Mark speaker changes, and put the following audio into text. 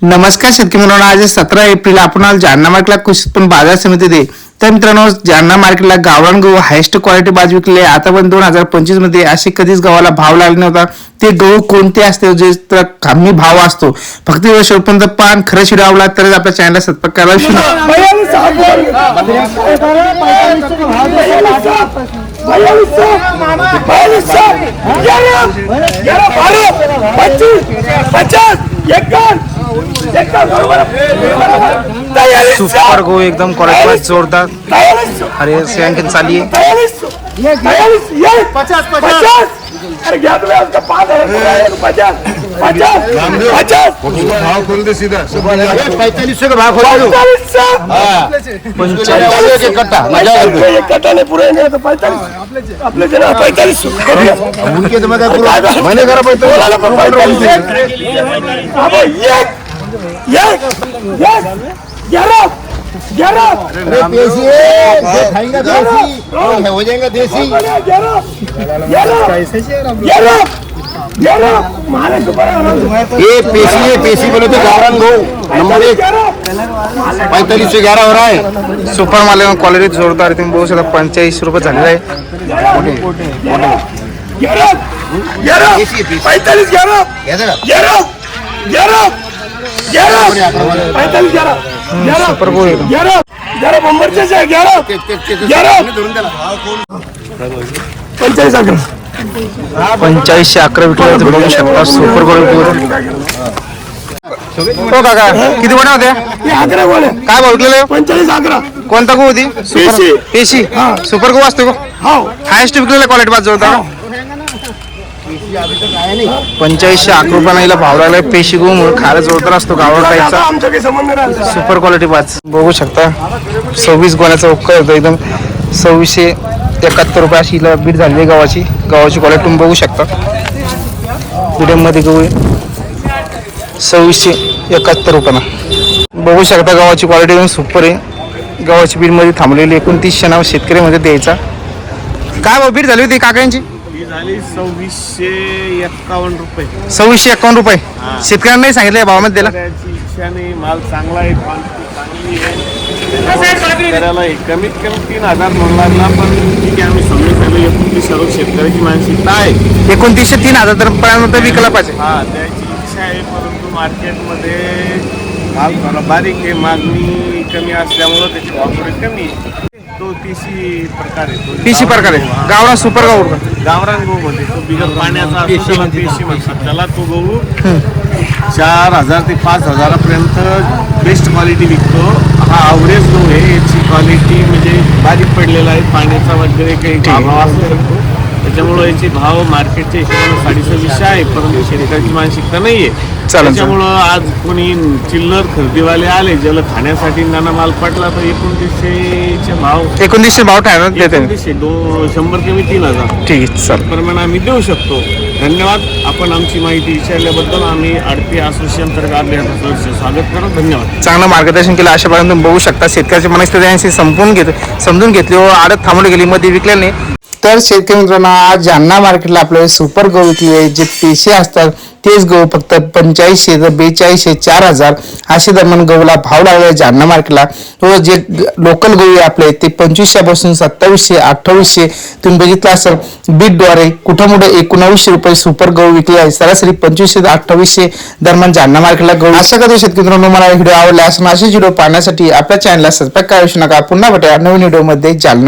Speaker 1: नमस्कार शेतकरी मित्रांनो आज सतरा एप्रिल आपण आज जालना मार्केटला कृषी उत्पन्न बाजार समितीमध्ये तर मित्रांनो जालना मार्केटला गावरान गहू हायेस्ट क्वालिटी बाजू विकले आता पण दोन हजार पंचवीसमध्ये अशी कधीच गव्हाला भाव लागला नव्हता ते गहू कोणते असते जे तर कमी भाव असतो फक्त शेवटपर्यंत पान खरं शिरावला तरच आपल्या चॅनलला सबस्क्राईब करायला नका. सुपर गहू एकदम क्वालिटी जोरदार। अरे आणखी चाली
Speaker 2: पचास पचास अरे घ्या तुम्ही आमचा पाच हजार पचास। पचास। पचास
Speaker 3: भाव खोल दे सीधा
Speaker 2: पैंतालीस। पैंतालीस एक कट्टा नाही पुरे नाही आता पैंतालीस आपले जण पैंतालीस
Speaker 3: उनके तो मैं क्या करूं? मैंने करा पैंतालीस
Speaker 2: एक
Speaker 3: अरे देसी है, देसी वो हो जाएगा देसी ये पेशी है पेशी बोले तो गावरान गो नंबर एक पैंतालीस से ग्यारह हो रहा है
Speaker 1: सुपर माल क्वालिटी जोरदार तुम्ही बघू शकता पंच्याऐंशी रुपये झालेले आहे
Speaker 2: पैंतालीस ग्यारह ग्यारह ग्यारह ग्यारह! पैंतालीस ग्यारह। ग्यारह।
Speaker 1: सुपर गहू एकदम।
Speaker 2: ग्यारह। ग्यारह बंबरचेच आहे ग्यारह। ग्यारह। पंचेचाळीस अकरा।
Speaker 1: पंच्याऐंशी अकरा विकले बघू शकता सुपर गहू हो काका किती गोण्या होत्या
Speaker 2: हे अकरा गोळे
Speaker 1: काय विकलेले
Speaker 2: पंचेचाळीस अकरा.
Speaker 1: कोणता गहू होती?
Speaker 2: पेशी.
Speaker 1: पेशी? सुपर गहू असतो
Speaker 2: हो.
Speaker 1: हायस्ट विकलेला क्वालिटी बाजू होता रुपयाला हिला भाव लागलाय. पेशी म्हणून खायला जोरदार असतो गावरा
Speaker 2: आता
Speaker 1: टाईपचा सुपर क्वालिटी बाज बघू शकता. सव्वीस गोण्याचा उक्का होतो एकदम. सव्वीसशे एकाहत्तर रुपये अशी हिला बीट झालेली आहे गव्हाची गव्हाची क्वालिटी तुम्ही बघू शकता. मध्ये गहू सव्वीसशे एकाहत्तर रुपयाला बघू शकता गव्हाची क्वालिटी एकदम सुपर आहे. गव्हाची बीडमध्ये थांबलेली एकोणतीसशे नाव शेतकऱ्यामध्ये द्यायचा. काय भाऊ बीट झाली होती काकांची?
Speaker 4: ही झाली सव्वीसशे एक्कावन्न रुपये.
Speaker 1: सव्वीसशे एकावन्न रुपये. शेतकऱ्यांना नाही सांगितलं या भावामध्ये दिला
Speaker 4: शेतकऱ्याची इच्छा नाही माल चांगला आहे चांगली हे कमीत कमी तीन हजार म्हणू लागला पण ठीक आहे आम्ही समजून झालो एकोणतीस सर्व शेतकऱ्याची मानसिकता आहे.
Speaker 1: एकोणतीसशे तीन हजार पर्यंत विकला पाहिजे.
Speaker 4: हा त्याची इच्छा आहे परंतु मार्केटमध्ये माल थोडा बारीक आहे मागणी कमी असल्यामुळं त्याची थोडी कमी आहे. तो तीसी प्रकार आहे. तो
Speaker 1: पीसी प्रकार आहे. गावरा सुपर गाव
Speaker 4: गावरान गहू मध्ये तो बिगर पाण्याचा असतो त्याला म्हणतात. त्याला तो गहू चार हजार ते पाच हजारापर्यंत बेस्ट क्वालिटी विकतो. हा अवरेज गहू आहे. याची क्वालिटी म्हणजे बारीक पडलेला आहे. पाण्याचा वगैरे काही भाव असू शकतो. त्याच्यामुळं याचे भाव मार्केटच्या हिशोबाने साडेसव्वीसशे आहे परंतु शेतकऱ्याची मानसिकता नाही आहे
Speaker 1: चालेल.
Speaker 4: त्याच्यामुळं आज कोणी चिल्लर खरेदीवाले आले ज्याला खाण्यासाठी नाना माल पडला तर एकोणतीसशेचे भाव
Speaker 1: एकोणतीसशे भाव ठरवण्यात देते.
Speaker 4: एकोणतीसशे दो शंभर कमी तीन हजार.
Speaker 1: ठीक आहे चालेल
Speaker 4: प्रमाणे आम्ही देऊ शकतो. धन्यवाद. आपण आमची माहिती विचारल्याबद्दल आम्ही आडती असोसिएशन तर्फे आपल्या स्वागत करतो. धन्यवाद.
Speaker 1: चांगलं मार्गदर्शन केलं अशा तुम्ही बघू शकता. शेतकऱ्याची मनस्थिती यांची संपून घेत समजून घेतली व आडत थांबवली गेली मध्ये विकले नाही. तर शेतकरी मित्रांनो आज जालना मार्केटला आपल्याला सुपर गहू विकली आहे. जे पेशे असतात तेच गहू फक्त पंचाळीसशे तर बेचाळीसशे चार हजार असे दरम्यान गहूला भाव लागला आहे जालना मार्केटला. व जे लोकल गहू आहे आपले ते पंचवीसशेपासून सत्तावीसशे अठ्ठावीसशे तुम्ही बघितलं असेल बीटद्वारे कुठं मोठं एकोणावीसशे रुपये सुपर गहू विकले आहे. सरासरी पंचवीसशे ते अठ्ठावीसशे दरम्यान जालना मार्केटला गहू. अशा कधी शेतकरी मित्रांनो मला व्हिडिओ आवडला असून असेच व्हिडिओ पाहण्यासाठी आपल्या चॅनलला सबस्क्राईब करू नका. पुन्हा भेटा नवीन व्हिडिओमध्ये जालना